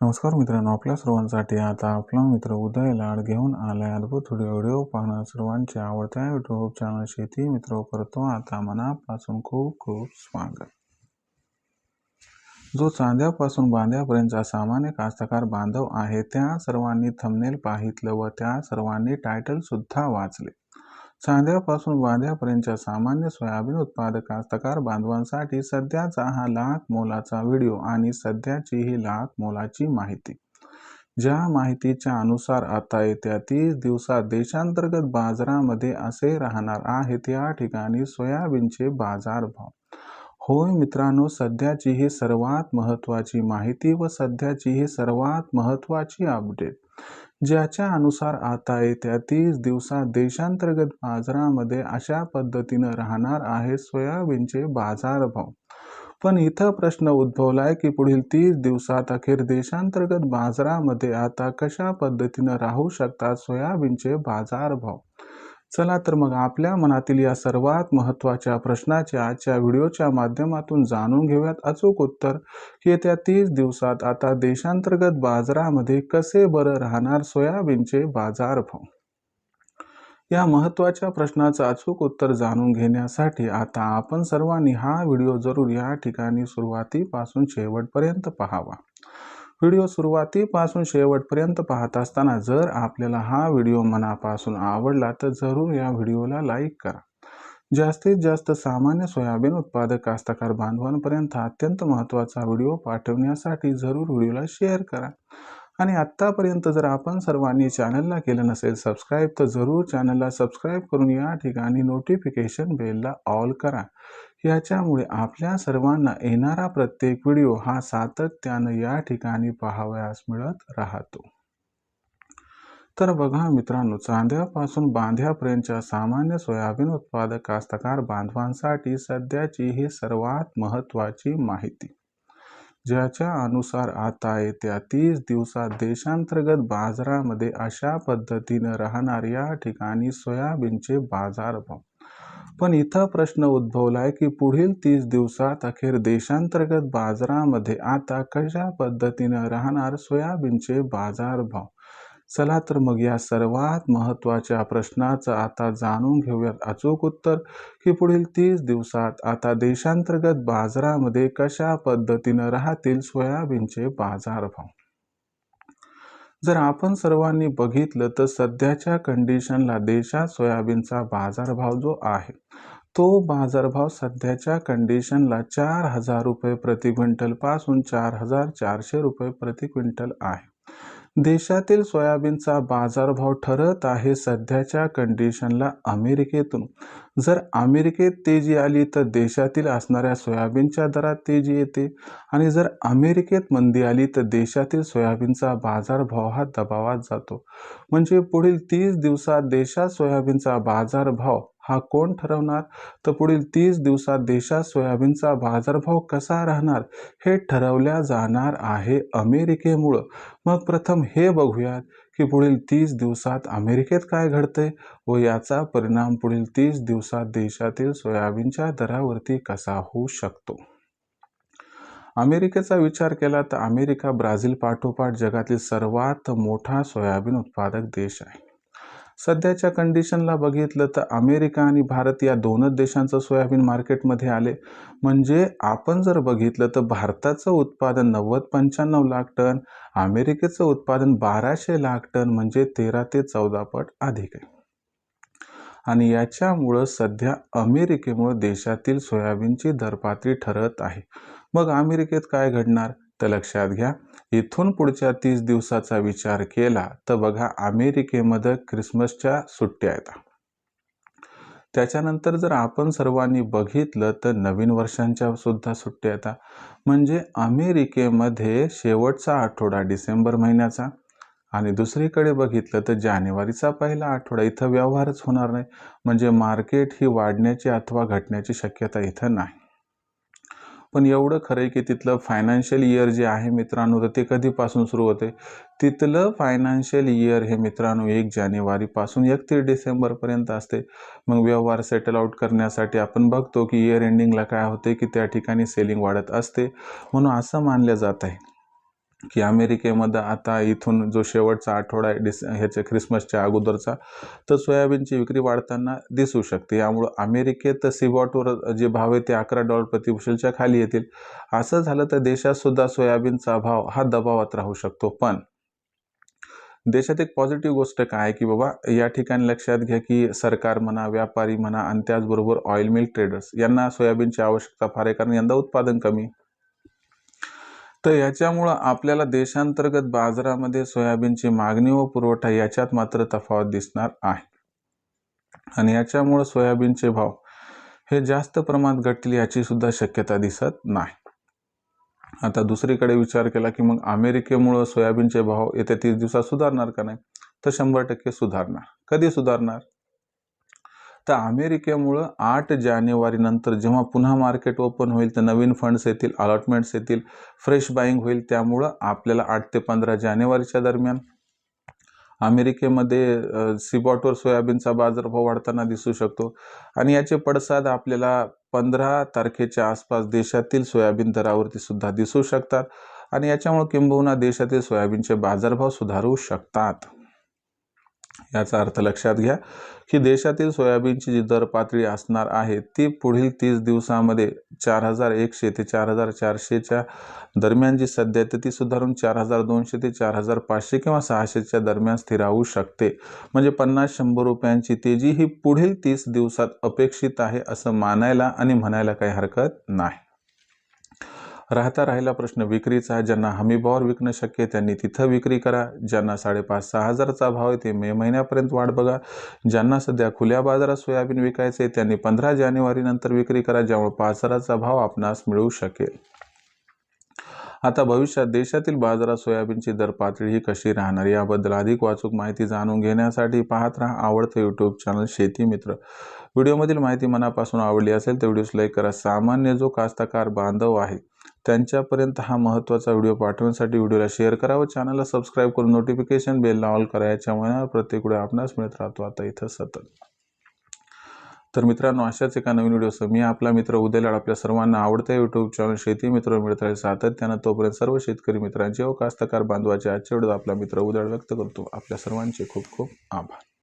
नमस्कार मित्रांनो आपल्या सर्वांसाठी आता आपला मित्र उदय लाड घेऊन आलाय अद्भुत व्हिडिओ व्हिडिओ पाहणार. सर्वांच्या आवडत्या यूट्यूब चॅनल शेती मित्र करतो. आता मनापासून खूप खूप स्वागत. जो चांद्यापासून बांध्यापर्यंतचा सामान्य कास्तकार बांधव आहे त्या सर्वांनी थंबनेल पाहितलं व त्या सर्वांनी टायटल सुद्धा वाचले. सांध्यापासून वाध्यापर्यंतच्या सामान्य सोयाबीन उत्पादक कास्तकार बांधवांसाठी सध्याचा हा लाख मोलाचा व्हिडिओ आणि सध्याची ही लाख मोलाची माहिती. ज्या माहितीच्या अनुसार आता येत्या तीस दिवसात देशांतर्गत बाजारामध्ये असे राहणार आहेत या ठिकाणी सोयाबीनचे बाजारभाव. होय मित्रांनो सध्याची ही सर्वात महत्त्वाची माहिती व सध्याची ही सर्वात महत्त्वाची अपडेट. ज्याच्या अनुसार आता येत्या तीस दिवसात देशांतर्गत बाजारामध्ये अशा पद्धतीनं राहणार आहे सोयाबीनचे बाजारभाव. पण इथं प्रश्न उद्भवलाय की पुढील तीस दिवसात अखेर देशांतर्गत बाजारामध्ये आता कशा पद्धतीनं राहू शकतात सोयाबीनचे बाजारभाव? चला तर मग आपल्या मनातील या सर्वात महत्त्वाच्या प्रश्नाच्या आजच्या व्हिडिओच्या माध्यमातून जाणून घेऊयात अचूक उत्तर. येत्या तीस दिवसात आता देशांतर्गत बाजारामध्ये कसे बरं राहणार सोयाबीनचे बाजारभाव या महत्त्वाच्या प्रश्नाचं अचूक उत्तर जाणून घेण्यासाठी आता आपण सर्वांनी हा व्हिडिओ जरूर या ठिकाणी सुरुवातीपासून शेवटपर्यंत पाहावा. व्हिडिओ सुरुवातीपासून शेवटपर्यंत पाहत असताना जर आपल्याला हा व्हिडिओ मनापासून आवडला तर जरूर या व्हिडिओला लाईक करा. जास्तीत जास्त सामान्य सोयाबीन उत्पादक कास्तकार बांधवांपर्यंत अत्यंत महत्त्वाचा व्हिडिओ पाठवण्यासाठी जरूर व्हिडिओला शेअर करा. आणि आत्तापर्यंत जर आपण सर्वांनी चॅनलला केलं नसेल सबस्क्राईब तर जरूर चॅनलला सबस्क्राईब करून या ठिकाणी नोटिफिकेशन बेलला ऑल करा. याच्यामुळे आपल्या सर्वांना येणारा प्रत्येक व्हिडिओ हा सातत्यानं या ठिकाणी पाहावयास मिळत राहतो. तर बघा मित्रांनो चांद्यापासून बांध्यापर्यंतच्या सामान्य सोयाबीन उत्पादक कास्तकार बांधवांसाठी सध्याची ही सर्वात महत्त्वाची माहिती. ज्याच्या अनुसार आता येत्या तीस दिवसात देशांतर्गत बाजारामध्ये अशा पद्धतीनं राहणार या ठिकाणी सोयाबीनचे बाजारभाव. पण इथं प्रश्न उद्भवलाय की पुढील तीस दिवसात अखेर देशांतर्गत बाजारामध्ये आता कशा पद्धतीनं राहणार सोयाबीनचे बाजारभाव? चला तर मग या सर्वात महत्त्वाच्या प्रश्नाचं आता जाणून घेऊयात. अचूक उत्तर की पुढील तीस दिवसात आता देशांतर्गत बाजारामध्ये कशा पद्धतीनं राहतील सोयाबीनचे बाजारभाव? जर आपण सर्वांनी बघितलं तर सध्याच्या कंडिशनला देशात सोयाबीनचा बाजारभाव जो आहे तो बाजारभाव सध्याच्या कंडिशनला चार हजार रुपये प्रति क्विंटलपासून चार हजार चारशे रुपये प्रति क्विंटल आहे. देशातील सोयाबीनचा बाजारभाव ठरत आहे सध्याच्या कंडिशनला अमेरिकेतून. जर अमेरिकेत तेजी आली तर देशातील असणाऱ्या सोयाबीनच्या दरात तेजी येते आणि जर अमेरिकेत मंदी आली तर देशातील सोयाबीनचा बाजारभाव हा दबावात जातो. म्हणजे पुढील तीस दिवसात देशात सोयाबीनचा बाजारभाव हा कोण ठरवणार? तर पुढील तीस दिवसात देशात सोयाबीनचा बाजारभाव कसा राहणार? हे ठरवल्या जाणार आहे अमेरिकेमुळं. मग प्रथम हे बघूयात की पुढील तीस दिवसात अमेरिकेत काय घडतंय व याचा परिणाम पुढील तीस दिवसात देशातील सोयाबीनच्या दरावरती कसा होऊ शकतो? अमेरिकेचा विचार केला तर अमेरिका ब्राझील पाठोपाठ जगातील सर्वात मोठा सोयाबीन उत्पादक देश आहे. सध्याच्या कंडिशनला बघितलं तर अमेरिका आणि भारत या दोनच देशांचं सोयाबीन मार्केटमध्ये आले. म्हणजे आपण जर बघितलं तर भारताचं उत्पादन नव्वद पंच्याण्णव लाख टन अमेरिकेचं उत्पादन बाराशे लाख टन म्हणजे तेरा ते चौदा पट अधिक आहे. आणि याच्यामुळं सध्या अमेरिकेमुळं देशातील सोयाबीनची दरपातळी ठरत आहे. मग अमेरिकेत काय घडणार? तर लक्षात घ्या इथून पुढच्या तीस दिवसाचा विचार केला तर बघा अमेरिकेमध्ये क्रिसमसच्या सुट्ट्या येतात त्याच्यानंतर जर आपण सर्वांनी बघितलं तर नवीन वर्षांच्या सुद्धा सुट्ट्या येतात म्हणजे अमेरिकेमध्ये शेवटचा आठवडा डिसेंबर महिन्याचा आणि दुसरीकडे बघितलं तर जानेवारीचा पहिला आठवडा इथं व्यवहारच होणार नाही. म्हणजे मार्केट ही वाढण्याची अथवा घटण्याची शक्यता इथं नाही. पण एवढं खरं आहे की तिथलं फायनान्शियल इयर जे आहे मित्रांनो तर ते कधीपासून सुरू होते? तिथलं फायनान्शियल इयर हे मित्रांनो एक जानेवारीपासून एकतीस डिसेंबरपर्यंत असते. मग व्यवहार सेटल आउट करण्यासाठी आपण बघतो की इयर एंडिंगला काय होते की त्या ठिकाणी सेलिंग वाढत असते. म्हणून असं मानलं जात आहे. की अमेरिकेमध्ये आता इथून जो शेवटचा आठवडा आहे डिस ह्याच्या ख्रिसमसच्या अगोदरचा तर सोयाबीनची विक्री वाढताना दिसू शकते. यामुळं अमेरिकेत सिबॉटवर जे भाव आहे ते अकरा डॉलर प्रतिबुशेलच्या खाली येतील. असं झालं तर देशात सुद्धा सोयाबीनचा भाव हा दबावात राहू शकतो. पण देशात एक पॉझिटिव्ह गोष्ट काय आहे की बाबा या ठिकाणी लक्षात घ्या की सरकार म्हणा व्यापारी म्हणा आणि त्याचबरोबर ऑइल मिल ट्रेडर्स यांना सोयाबीनची आवश्यकता फार आहे. कारण यंदा उत्पादन कमी तर याच्यामुळं आपल्याला देशांतर्गत बाजारामध्ये सोयाबीनची मागणी व पुरवठा याच्यात मात्र तफावत दिसणार आहे. आणि याच्यामुळं सोयाबीनचे भाव हे जास्त प्रमाणात घटतील याची सुद्धा शक्यता दिसत नाही. आता दुसरीकडे विचार केला की मग अमेरिकेमुळं सोयाबीनचे भाव येत्या तीस दिवसात सुधारणार का नाही? तर शंभर टक्के सुधारणार. कधी सुधारणार? तर अमेरिकेमुळं आठ जानेवारीनंतर जेव्हा पुन्हा मार्केट ओपन होईल तर नवीन फंड्स येतील अलॉटमेंट्स येतील फ्रेश बाईंग होईल त्यामुळं आपल्याला आठ ते पंधरा जानेवारीच्या दरम्यान अमेरिकेमध्ये सिबॉटवर सोयाबीनचा बाजारभाव वाढताना दिसू शकतो. आणि याचे पडसाद आपल्याला पंधरा तारखेच्या आसपास देशातील सोयाबीन दरावरती सुद्धा दिसू शकतात. आणि याच्यामुळे किंबहुना देशातील सोयाबीनचे बाजारभाव सुधारू शकतात. याचा अर्थ लक्षात घ्या की देशातील सोयाबीनची जी दर पातळी असणार आहे ती पुढील तीस दिवसामध्ये चार हजार एकशे ते चार हजार चारशेच्या दरम्यान जी सध्या आहे ती सुधारून चार हजार दोनशे ते चार हजार पाचशे किंवा सहाशेच्या दरम्यान स्थिरावू शकते. म्हणजे पन्नास शंभर रुपयांची तेजी ही पुढील तीस दिवसात अपेक्षित आहे असं मानायला आणि म्हणायला काही हरकत नाही. राहता राहिला प्रश्न विक्रीचा ज्यांना हमीभावावर विकणं शक्य आहे त्यांनी तिथं विक्री करा. ज्यांना साडेपाच सहा हजाराचा भाव आहे ते मे महिन्यापर्यंत वाट बघा. ज्यांना सध्या खुल्या बाजारात सोयाबीन विकायचे आहे त्यांनी पंधरा जानेवारीनंतर विक्री करा ज्यामुळे पाच हजाराचा भाव आपणास मिळू शकेल. आता भविष्यात देशातील बाजारात सोयाबीनची दर पातळी ही कशी राहणार याबद्दल अधिक वाचूक माहिती जाणून घेण्यासाठी पाहत राहा आवडतं यूट्यूब चॅनल शेती मित्र. व्हिडिओमधील माहिती मनापासून आवडली असेल तर व्हिडिओस लाईक करा. सामान्य जो कास्तकार बांधव आहे त्यांच्यापर्यंत हा महत्त्वाचा व्हिडिओ पाठवण्यासाठी व्हिडिओला शेअर करा व चॅनलला सबस्क्राईब करून नोटिफिकेशन बेलला ऑल करा. याच्यामुळे प्रत्येक व्हिडिओ आपणास मिळत राहतो. आता इथं सतत तर मित्रांनो अशाच एका नवीन व्हिडिओसह मी आपला मित्र उदयलाड आपल्या सर्वांना आवडत्या यूट्यूब चॅनल शेती मित्र मिळत राहील सातत्यानं तोपर्यंत सर्व शेतकरी मित्रांचे व कास्तकार बांधवाचे आजच्या व्हिडिओ आपला मित्र उद्याळ व्यक्त करतो. आपल्या सर्वांचे खूप खूप आभार.